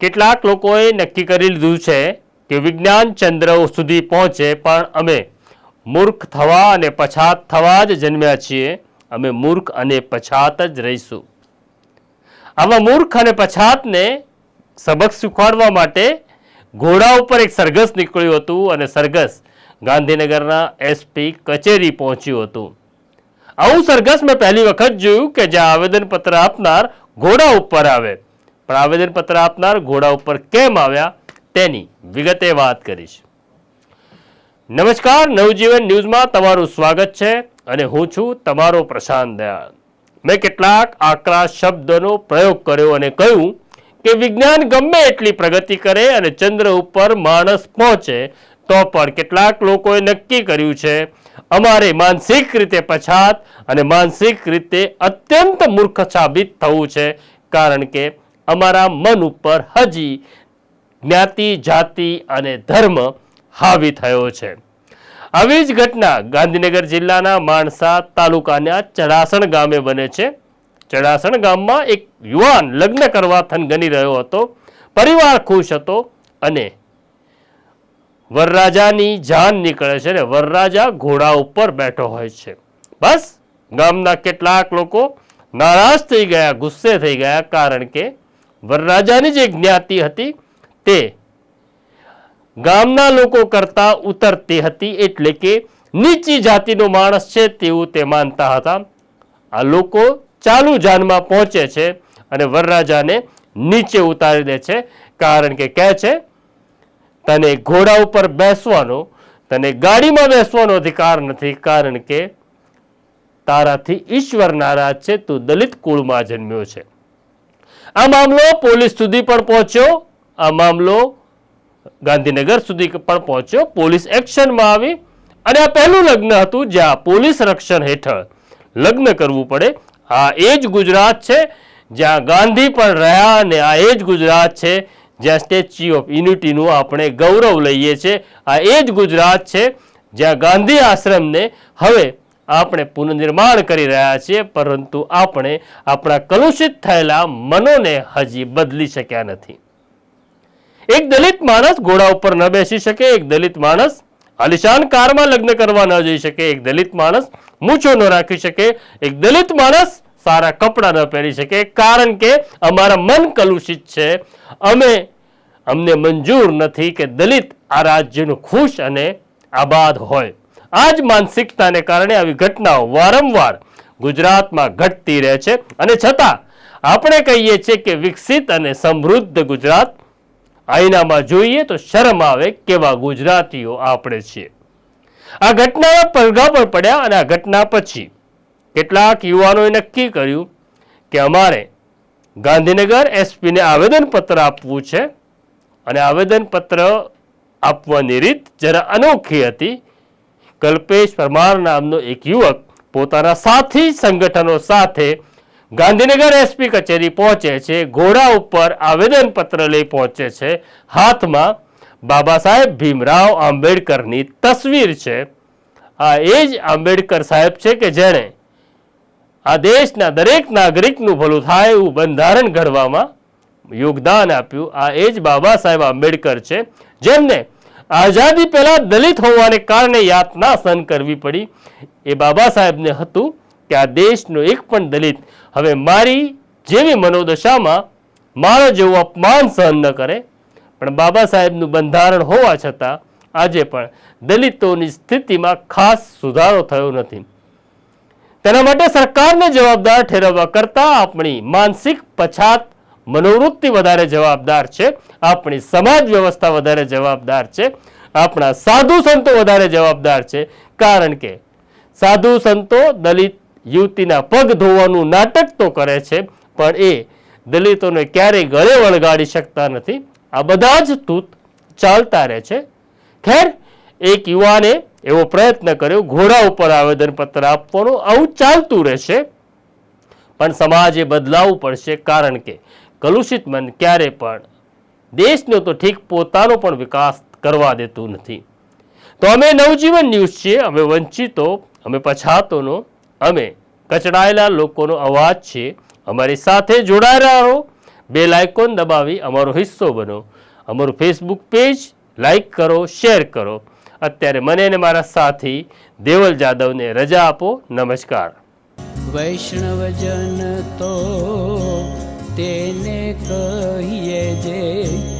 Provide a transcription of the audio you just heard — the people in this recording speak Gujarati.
કેટલાક લોકોએ નક્કી કરી લીધું છે કે વિજ્ઞાન ચંદ્ર સુધી પહોંચે, પણ અમે મૂર્ખ થવા અને પછાત થવા જ જન્મ્યા છીએ. અમે મૂર્ખ અને પછાત જ રહીશું. આવા મૂર્ખ અને પછાતને સબક શીખવાડવા માટે ઘોડા ઉપર એક સરઘસ નીકળ્યું હતું અને સરઘસ ગાંધીનગરના એસપી કચેરી પહોંચ્યું હતું. આવું સરઘસ મેં પહેલી વખત જોયું કે જ્યાં આવેદનપત્ર આપનાર ઘોડા ઉપર આવે. પણ આવેદનપત્ર આપનાર ઘોડા ઉપર કેમ આવ્યા તેની વિગતે વાત કરીશ. નમસ્કાર, નવજીવન ન્યૂઝમાં તમારું સ્વાગત છે અને હું છું તમારો પ્રશાંત દયાળ મેં કેટલાક આકરા શબ્દનો પ્રયોગ કર્યો અને કહ્યું કે વિજ્ઞાન ગમે એટલી પ્રગતિ કરે અને ચંદ્ર ઉપર માણસ પહોંચે, તો પણ કેટલાક લોકોએ નક્કી કર્યું છે, અમારે માનસિક રીતે પછાત અને માનસિક રીતે અત્યંત મૂર્ખ સાબિત થવું છે, કારણ કે અમારા મન ઉપર હજી જ્ઞાતિ, જાતિ અને ધર્મ હાવી થયો છે. આવી જ ઘટના ગાંધીનગર જિલ્લાના માણસા તાલુકાના ચડાસણ ગામે બને છે. ચડાસણ ગામમાં એક યુવાન લગ્ન કરવા થનગની રહ્યો હતો. પરિવાર ખુશ હતો અને વરરાજાની જાન નીકળે છે ને વરરાજા ઘોડા ઉપર બેઠો હોય છે. બસ ગામના કેટલાક લોકો નારાજ થઈ ગયા, ગુસ્સે થઈ ગયા કારણ કે વરરાજાની જે જ્ઞાતિ હતી તે ગામના લોકો કરતા ઉતરતી હતી એટલે કે નીચી જાતિનો માણસ છે તેવું તે માનતા હતા. આ લોકો ચાલુ જાનમાં પહોંચે છે અને વરરાજાને નીચે ઉતારી દે છે કારણ કે કહે છે, તને ઘોડા ઉપર બેસવાનો, તને ગાડીમાં બેસવાનો અધિકાર નથી કારણ કે તારાથી ઈશ્વર નારાજ છે, તું દલિત કુળમાં જન્મ્યો છે. આ મામલો પોલીસ સુધી પણ પહોંચ્યો. આ મામલો ગાંધીનગર સુધી પણ પહોંચ્યો. પોલીસ એક્શનમાં આવી. અને આ પહેલું લગ્ન હતું જ્યાં પોલીસ રક્ષણ હેઠળ લગ્ન કરવું પડે. આ એ જ ગુજરાત છે જ્યાં ગાંધી પણ રહ્યા અને આ એ જ ગુજરાત છે જ્યાં સ્ટેચ્યુ ઓફ યુનિટીનું આપણે ગૌરવ લઈએ છીએ. આ એ જ ગુજરાત છે જ્યાં ગાંધી આશ્રમને હવે આપણે પુનર્નિર્માણ કરી રહ્યા છીએ, પરંતુ આપણે આપણા કલુષિત થયેલા મનોને હજી બદલી શક્યા નથી. એક દલિત માણસ ઘોડા ઉપર ન બેસી શકે, એક દલિત માણસ આલિશાન કારમાં લગ્ન કરવા ન જઈ શકે, એક દલિત માણસ મૂછો ન રાખી શકે, એક દલિત માણસ સારા કપડાં ન પહેરી શકે, કારણ કે અમારા મન કલુષિત છે. અમે, અમને મંજૂર નથી કે દલિત આ રાજ્યનું ખુશ અને આબાદ હોય. આ જ માનસિકતાને કારણે આવી ઘટનાઓ વારંવાર ગુજરાતમાં ઘટતી રહે છે. અને છતાં આપણે કહીએ છીએ કે વિકસિત અને સમૃદ્ધ ગુજરાત આઈનામાં જોઈએ તો શરમ આવે કેવા ગુજરાતીઓ આપણે છીએ. આ ઘટનાના પડઘા પણ પડ્યા અને આ ઘટના પછી કેટલાક યુવાનોએ નક્કી કર્યું કે અમારે ગાંધીનગર એસપીને આવેદનપત્ર આપવું છે. અને આવેદનપત્ર આપવાની રીત જરા અનોખી હતી. કલ્પેશ પરમાર નામનો એક યુવક પોતાના સાથી સંગઠનો સાથે ગાંધીનગર એસપી કચેરી પહોંચે છે. ઘોડા ઉપર આવેદનપત્ર લઈ પહોંચે છે. હાથમાં બાબા સાહેબ ભીમરાવ આંબેડકરની તસવીર છે. આ એ જ આંબેડકર સાહેબ છે કે જેણે આ દેશના દરેક નાગરિકનું ભલું થાય એવું બંધારણ ઘડવામાં યોગદાન આપ્યું. આ એ જ બાબા સાહેબ આંબેડકર છે. જેમને આઝાદી પહેલા દલિત હોવાને કારણે યાતના સહન કરવી પડી. એ બાબા સાહેબને હતું કે આ દેશનો એક પણ દલિત હવે મારી જેવી મનોદશામાં મારો જેવું અપમાન સહન ન કરે. પણ બાબા સાહેબનું બંધારણ હોવા છતાં આજે પણ દલિતોની સ્થિતિમાં ખાસ સુધારો થયો નથી. તેના માટે સરકારને જવાબદાર ઠેરવવા કરતાં આપણી માનસિક પછાત મનોવૃત્તિ વધારે જવાબદાર છે, આપણી સમાજ વ્યવસ્થા વધારે જવાબદાર છે, આપણા સાધુ સંતો વધારે જવાબદાર છે. કારણ કે સાધુ સંતો દલિત યુવતીના પગ ધોવાનું નાટક તો કરે છે, પણ એ દલિતોને ક્યારેય ગળે વળગાડી શકતા નથી. આ બધા જ તૂત ચાલતા રહે છે. ખેર, એક યુવાને એવો પ્રયત્ન કર્યો, ઘોડા ઉપર આવેદનપત્ર આપવાનું, આવું ચાલતું રહેશે પણ સમાજે બદલાવવું પડશે કારણ કે કલુષિત મન ક્યારે પણ દેશનો તો ઠીક પોતાનો પણ વિકાસ કરવા દેતું નથી. તો અમે નવજીવન ન્યૂઝ છીએ, અમે વંચિતો, અમે પછાતોનો, અમે કચડાયેલા લોકોનો અવાજ છે. અમારી સાથે જોડાયેલા રહો, બે લાઇકોન દબાવી અમારો હિસ્સો બનો. અમારું ફેસબુક પેજ લાઇક કરો શેર કરો. અત્યારે મને અને મારા સાથી દેવલ જાદવને રજા આપો. નમસ્કાર. વૈષ્ણવજન તો કહીએ જે